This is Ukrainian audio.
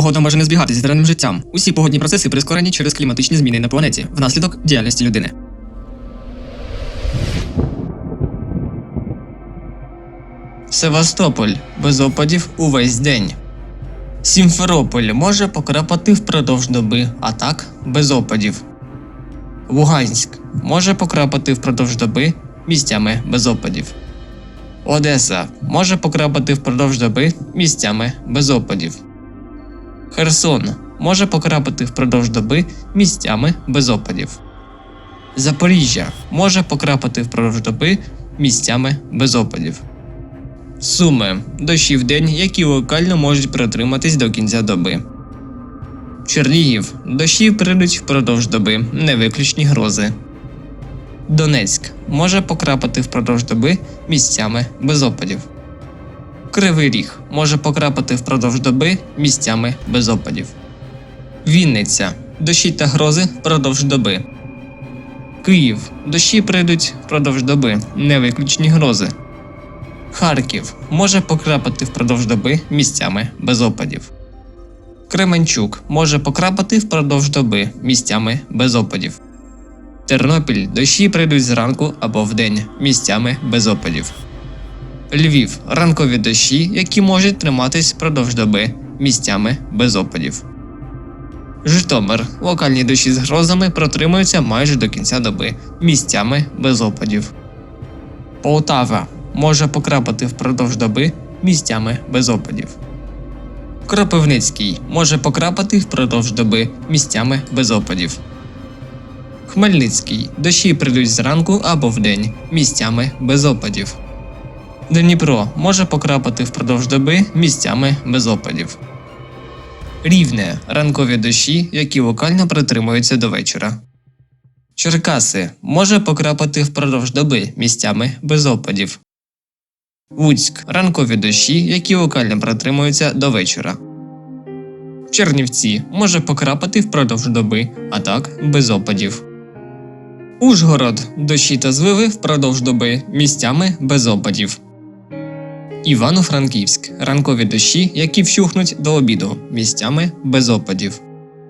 Погода може не збігатися з реальним життям. Усі погодні процеси прискорені через кліматичні зміни на планеті внаслідок діяльності людини. Севастополь без опадів увесь день. Сімферополь може покрапати впродовж доби, а так без опадів. Луганськ може покрапати впродовж доби місцями без опадів. Одеса може покрапати впродовж доби місцями без опадів. Херсон може покрапати впродовж доби місцями без опадів. Запоріжжя може покрапати впродовж доби місцями без опадів. Суми дощі в день, які локально можуть протриматись до кінця доби. Чернігів дощі прийдуть впродовж доби, не виключні грози. Донецьк може покрапати впродовж доби місцями без опадів. Кривий Ріг може покрапати впродовж доби місцями без опадів. Вінниця дощі та грози впродовж доби. Київ дощі прийдуть впродовж доби, не виключні грози. Харків може покрапати впродовж доби місцями без опадів. Кременчук може покрапати впродовж доби місцями без опадів. Тернопіль дощі прийдуть зранку або вдень місцями без опадів. Львів ранкові дощі, які можуть триматись впродовж доби місцями без опадів. Житомир локальні дощі з грозами протримуються майже до кінця доби місцями без опадів. Полтава може покрапати впродовж доби місцями без опадів. Кропивницький може покрапати впродовж доби місцями без опадів. Хмельницький дощі прийдуть зранку або вдень місцями без опадів. Дніпро може покрапати впродовж доби місцями без опадів. Рівне ранкові дощі, які локально притримуються до вечора. Черкаси може покрапати впродовж доби місцями без опадів. Луцьк ранкові дощі, які локально протримуються до вечора. Чернівці може покрапати впродовж доби, а так без опадів. Ужгород дощі та зливи впродовж доби місцями без опадів. Івано-Франківськ ранкові дощі, які вщухнуть до обіду місцями без опадів.